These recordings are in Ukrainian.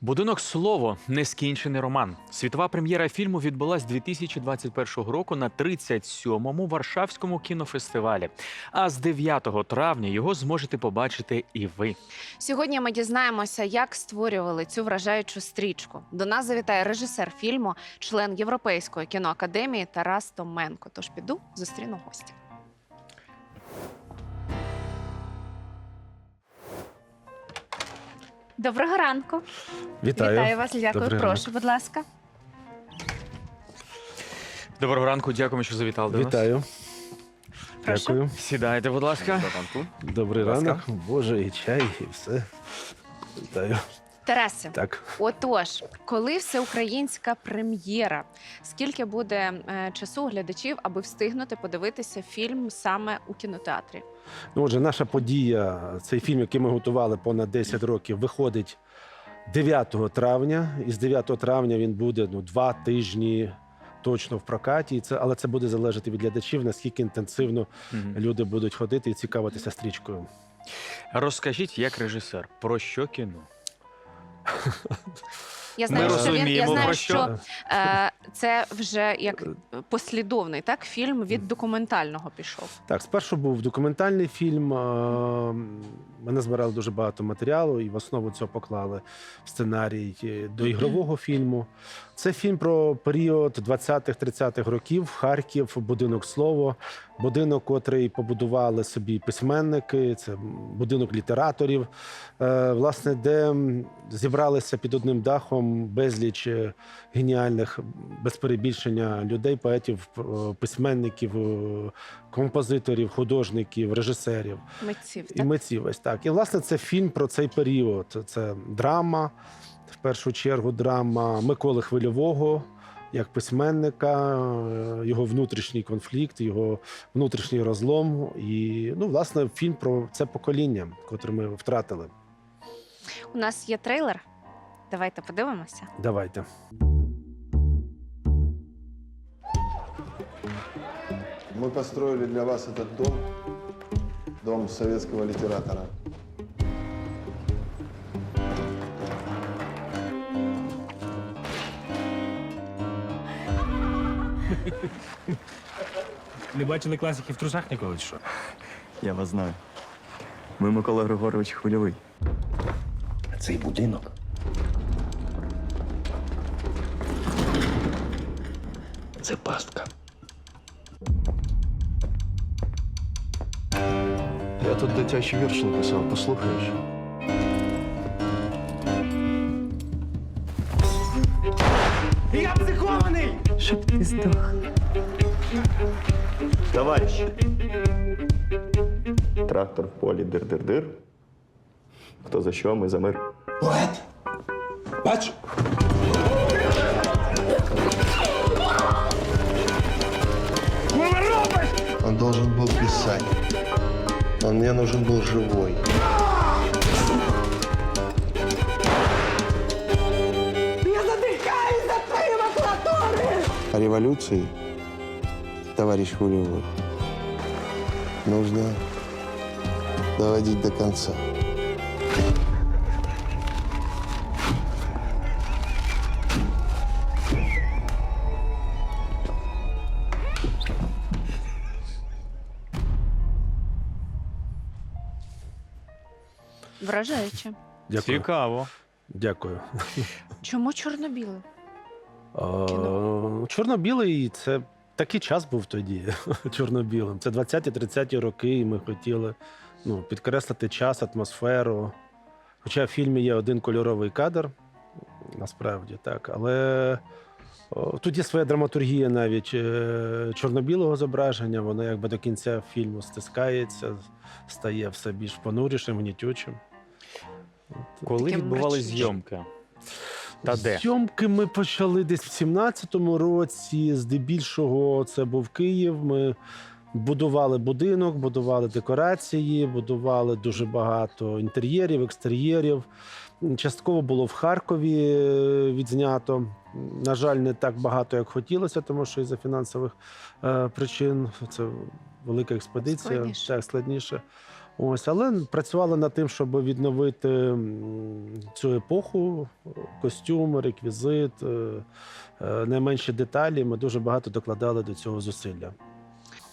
Будинок слово нескінчений роман. Світова прем'єра фільму відбулась 2021 року на 37-му Варшавському кінофестивалі. А з 9 травня його зможете побачити і ви. Сьогодні ми дізнаємося, як створювали цю вражаючу стрічку. До нас завітає режисер фільму, член Європейської кіноакадемії Тарас Томенко. Тож піду зустріну гостя. Доброго ранку. Вітаю. Вітаю вас. Дякую. Добрий Прошу, будь ласка. Доброго ранку, дякуємо, що завітали до нас. Вітаю. Прошу. Дякую. Сідайте, будь ласка. Добрий ранок. Боже, і чай, і все. Вітаю. Тарасе, Так. отож, коли всеукраїнська прем'єра, скільки буде е, часу глядачів, аби встигнути подивитися фільм саме у кінотеатрі? Ну, отже, наша подія, цей фільм, який ми готували понад 10 років, виходить 9 травня. І з 9 травня він буде ну, два тижні точно в прокаті. І це, але це буде залежати від глядачів, наскільки інтенсивно Мгм. люди будуть ходити і цікавитися стрічкою. Розкажіть, як режисер, про що кіно? Я Ми знаю, що він я розуміємо, знаю, про що е, це вже як послідовний так фільм від документального пішов. Так, спершу був документальний фільм. е, Мене збирали дуже багато матеріалу, і в основу цього поклали сценарій е, до ігрового фільму. Це фільм про період 20-30-х років. Харків, будинок слово, будинок, котрий побудували собі письменники. Це будинок літераторів. е, Власне, де зібралися під одним дахом безліч е, геніальних, без перебільшення людей, поетів, письменників, композиторів, художників, режисерів Митців, і митців. Так. І власне це фільм про цей період. Це драма, в першу чергу, драма Миколи Хвильового. Як письменника, е, його внутрішній конфлікт, його внутрішній розлом, і ну, власне, фільм про це покоління, котре ми втратили. У нас є трейлер. Давайте подивимося. Давайте. Мы построили для вас этот дом, дом советского литератора. Не бачили класиків в трусах ніколи, чи що? Я вас знаю. Ви Микола Григорович Хвильовий. Цей будинок. Це пастка. Я тут дитячий вірш написав, послухаєш? Я психований! Товарищ! Трактор в полі дир-дир-дир. Хто за що, ми за мир. Поет! Бач! Он должен был писать. Он мне нужен был живой. А революции, товарищ Хулиевой, нужно доводить до конца. Вражаюче. Дякую. Цікаво. Дякую. Чому чорно-біле? Е, Чорно-білий це такий час був тоді, чорно-білим. Це 20-30 роки, і ми хотіли ну, підкреслити час, атмосферу. Хоча в фільмі є один кольоровий кадр, насправді так. Але тут є своя драматургія навіть е, чорно-білого зображення, воно якби до кінця фільму стискається, стає все більш понурішим, гнітючим. Коли Таке відбували мрачніше. зйомки? Та де? Зйомки ми почали десь в 17-му році. Здебільшого це був Київ. Ми будували будинок, будували декорації, будували дуже багато інтер'єрів, екстер'єрів. Частково було в Харкові е, відзнято. На жаль, не так багато, як хотілося, тому що із-за фінансових е, причин це велика експедиція, Складніше. так складніше. Ось, але працювали над тим, щоб відновити цю епоху, костюми, реквізит, е, е, найменші деталі. Ми дуже багато докладали до цього зусилля.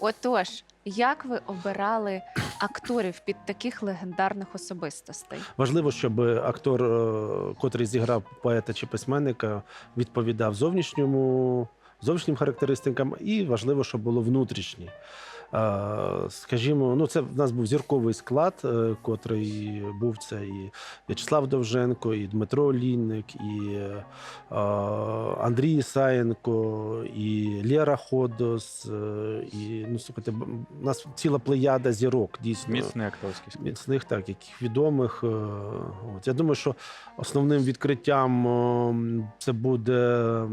Отож, як ви обирали акторів під таких легендарних особистостей? Важливо, щоб актор, е, котрий зіграв поета чи письменника, відповідав зовнішньому, зовнішнім характеристикам, і важливо, щоб було внутрішні. Е, Скажімо, ну це в нас був зірковий склад, е, котрий був це і В'ячеслав Довженко, і Дмитро Олійник, і е, Андрій Ісаєнко, і Лєра Ходос, і ну слухайте, у нас ціла плеяда зірок, дійсно Міцний акторський склад. міцних, так, яких відомих. От. Я думаю, що основним відкриттям це буде.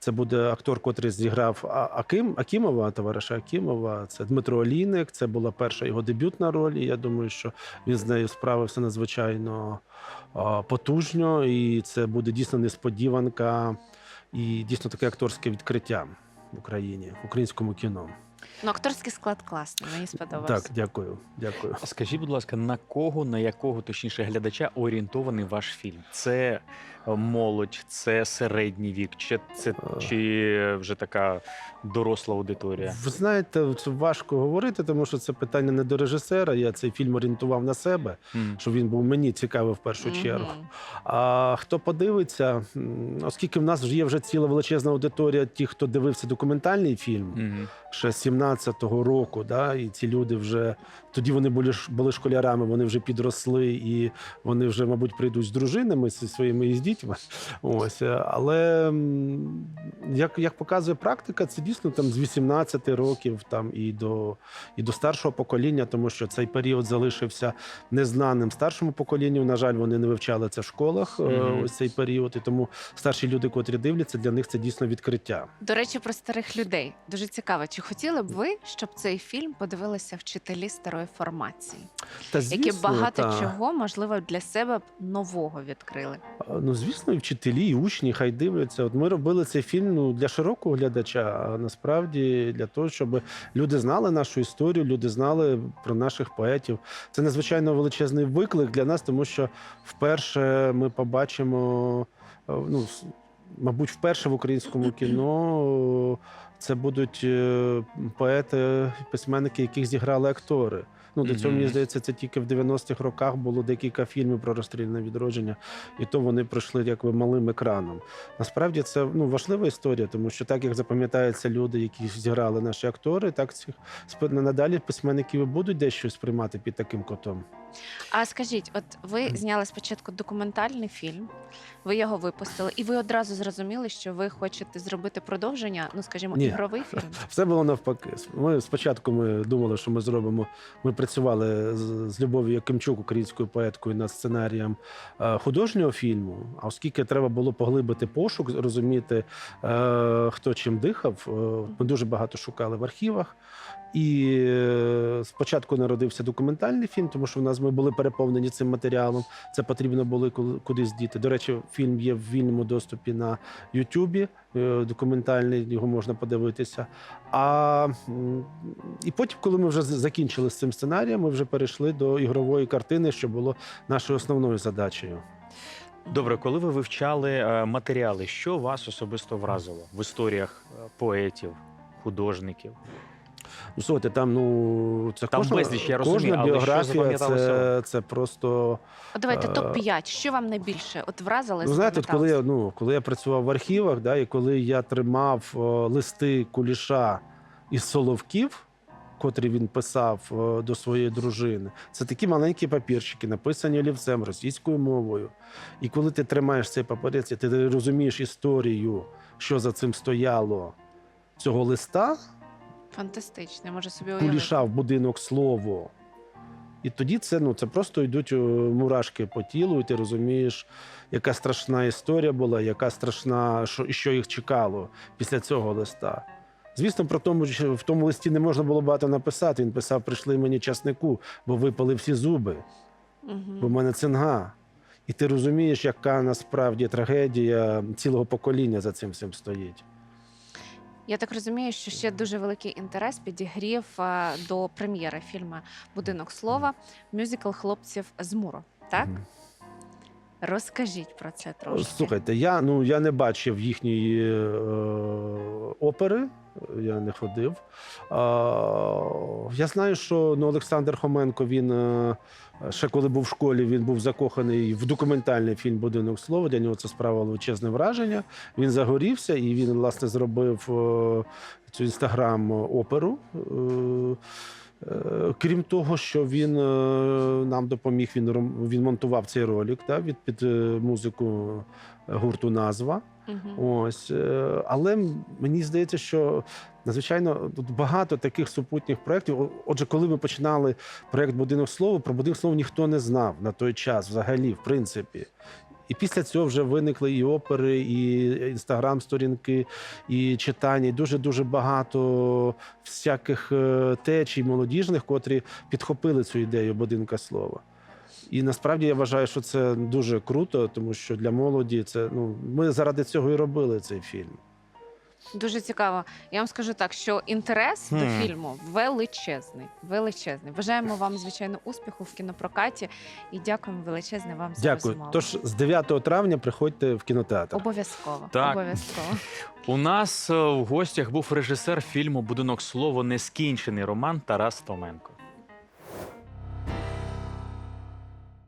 Це буде актор, котрий зіграв Аким, Акімова, товариша Акімова. Це Дмитро Олійник. Це була перша його дебютна роль. І я думаю, що він з нею справився надзвичайно потужно. І це буде дійсно несподіванка і дійсно таке акторське відкриття в Україні, в українському кіно. Ну, акторський склад класний, мені сподобався. Так, дякую. Дякую. Скажіть, будь ласка, на кого, на якого точніше глядача орієнтований ваш фільм? Це молодь, це середній вік, чи це Е. чи вже така доросла аудиторія? Ви знаєте, це важко говорити, тому що це питання не до режисера. Я цей фільм орієнтував на себе, М. щоб він був мені цікавий в першу Мгм. чергу. А хто подивиться, оскільки в нас вже є вже ціла величезна аудиторія, ті, хто дивився документальний фільм Мгм. ще з 17-го року, да, і ці люди вже тоді вони були були школярами, вони вже підросли, і вони вже, мабуть, прийдуть з дружинами зі своїми з дітьми. Ось, е, але як, як показує практика, це дійсно там з 18 років там і до, і до старшого покоління, тому що цей період залишився незнаним старшому поколінню. На жаль, вони не вивчали це в школах. е, Мгм. Ось цей період, і тому старші люди, котрі дивляться, для них це дійсно відкриття. До речі, про старих людей дуже цікаво. Чи хотіли б ви, щоб цей фільм подивилися вчителі старої формації, Та які багато та. чого можливо для себе нового відкрили? Ну, звісно, і вчителі, і учні хай дивляться. От ми робили цей фільм ну, для широкого глядача, а насправді для того, щоб люди знали нашу історію, люди знали про наших поетів. Це надзвичайно величезний виклик для нас, тому що вперше ми побачимо, е, ну, мабуть, вперше в українському кіно це будуть е, поети, письменники, яких зіграли актори. Ну, до цього, мені здається, це тільки в 90-х роках було декілька фільмів про розстріляне відродження, і то вони пройшли якби малим екраном. Насправді це ну, важлива історія, тому що так як запам'ятаються люди, які зіграли наші актори, так цих надалі письменники будуть дещо сприймати під таким котом. А скажіть, от ви зняли спочатку документальний фільм, ви його випустили, і ви одразу зрозуміли, що ви хочете зробити продовження, ну скажімо, Ні. Ігровий фільм. Все було навпаки. Ми спочатку ми думали, що ми зробимо. Ми працювали з, з Любов'ю Якимчук, українською поеткою, над сценарієм е, художнього фільму. А оскільки треба було поглибити пошук, розуміти, е, хто чим дихав, е, ми дуже багато шукали в архівах. І е, спочатку народився документальний фільм, тому що в нас ми були переповнені цим матеріалом. Це потрібно було кудись діти. До речі, фільм є в вільному доступі на Ютубі. е, Документальний його можна подивитися. А і потім, коли ми вже закінчили з цим сценарієм, ми вже перейшли до ігрової картини, що було нашою основною задачею. Добре, коли ви вивчали е, матеріали, що вас особисто вразило в історіях поетів, художників? Ну, слухайте, там ну це Там кожна, безліч, я розумію, кожна але що біографія, це, це просто. От давайте Е, топ 5 Що вам найбільше от вразило? Ну, знаєте, от коли я запам'яталося? ну коли я працював в архівах, да, і коли я тримав о, листи куліша із Соловків, котрі він писав о, до своєї дружини, це такі маленькі папірчики, написані олівцем російською мовою. І коли ти тримаєш цей папірець, і ти розумієш історію, що за цим стояло цього листа, Фантастично, я можу собі уявити. куліша в будинок слово. І тоді це, ну, це просто йдуть мурашки по тілу, і ти розумієш, яка страшна історія була, яка страшна, що, що їх чекало після цього листа. Звісно, про тому, що в тому листі не можна було багато написати. Він писав: прийшли мені часнику, бо випали всі зуби, Мгм. бо в мене цинга. І ти розумієш, яка насправді трагедія цілого покоління за цим всім стоїть. Я так розумію, що ще дуже великий інтерес підігрів е, до прем'єри фільму Будинок слова мюзикл хлопців з Муру. Так? Мгм. Розкажіть про це трошки. Слухайте, я ну я не бачив їхньої е, опери, я не ходив. Я знаю, що ну, Олександр Хоменко він е, ще коли був в школі, він був закоханий в документальний фільм Будинок слова. Для нього це справило величезне враження. Він загорівся і він, власне, зробив е, цю інстаграм-оперу. Е, Крім того, що він нам допоміг, він він монтував цей ролик та, від під музику гурту назва. Мгм. Ось, е, але мені здається, що надзвичайно тут багато таких супутніх проєктів. Отже, коли ми починали проєкт Будинок слова, про будинок слова ніхто не знав на той час, взагалі, в принципі. І після цього вже виникли і опери, і інстаграм-сторінки, і читання, і дуже дуже багато всяких е, течій молодіжних, котрі підхопили цю ідею будинка слова. І насправді я вважаю, що це дуже круто, тому що для молоді це ну ми заради цього і робили цей фільм. Дуже цікаво. Я вам скажу так, що інтерес до фільму величезний. Величезний. Бажаємо вам, звичайно, успіху в кінопрокаті і дякуємо величезне вам за Дякую. розмову. Тож з 9 травня приходьте в кінотеатр. Обов'язково. Так. Обов'язково. У нас е, в гостях був режисер фільму Будинок слово Нескінчений роман Тарас Томенко.